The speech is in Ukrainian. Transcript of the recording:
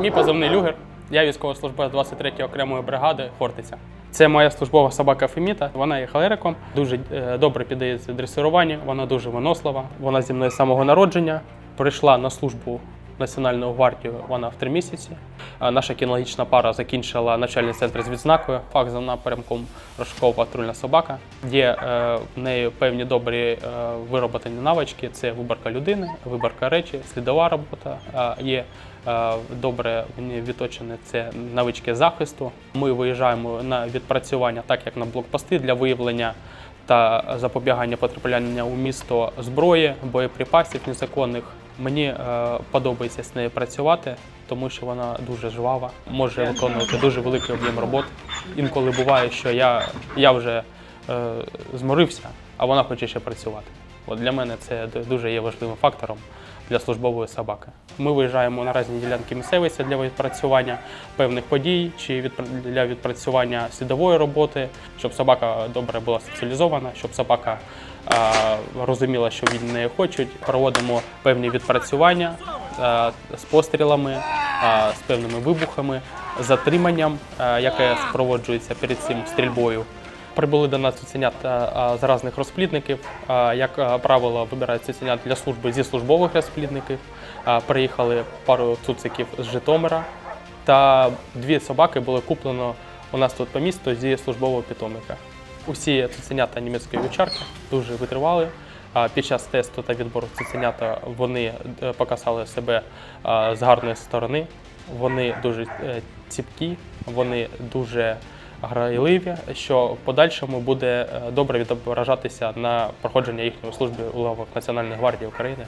Мій позивний люгер. Я військовослужбовець 23-ї окремої бригади Хортиця. Це моя службова собака Феміта. Вона є холериком, дуже е, добре піддається дресируванню, вона дуже винослива. Вона зі мною з самого народження. Прийшла на службу Національну гвардію вона в три місяці. Наша кінологічна пара закінчила навчальний центр з відзнакою, фах за напрямком розшукова патрульна собака. Є е, в неї певні добрі е, вироботані навички: це виборка людини, виборка речі, слідова робота. Е, є е, добре в ній відточені це навички захисту. Ми виїжджаємо на відпрацювання, так як на блокпости для виявлення та запобігання потрапляння у місто зброї, боєприпасів незаконних. Мені е, подобається з нею працювати, тому що вона дуже жвава, може виконувати дуже великий об'єм роботи. Інколи буває, що я, я вже е, зморився, а вона хоче ще працювати. От для мене це дуже є важливим фактором для службової собаки. Ми виїжджаємо на різні ділянки місцевості для відпрацювання певних подій чи для відпрацювання слідової роботи, щоб собака добре була соціалізована, щоб собака розуміла, що від неї хочуть. Проводимо певні відпрацювання з пострілами, з певними вибухами, затриманням, яке супроводжується перед цим стрільбою. Прибули до нас цуценята з різних розплідників. Як правило, вибирають цуценят для служби зі службових розплідників. Приїхали пару цуциків з Житомира. Та дві собаки були куплено у нас тут по місту зі службового питомника. Усі цуценята німецької вівчарки дуже витривали. Під час тесту та відбору цуценята вони е, показали себе з гарної сторони. Вони дуже е, ціпкі, вони дуже грайливі, що в подальшому буде е, добре відображатися на проходження їхньої служби у лавах Національної гвардії України.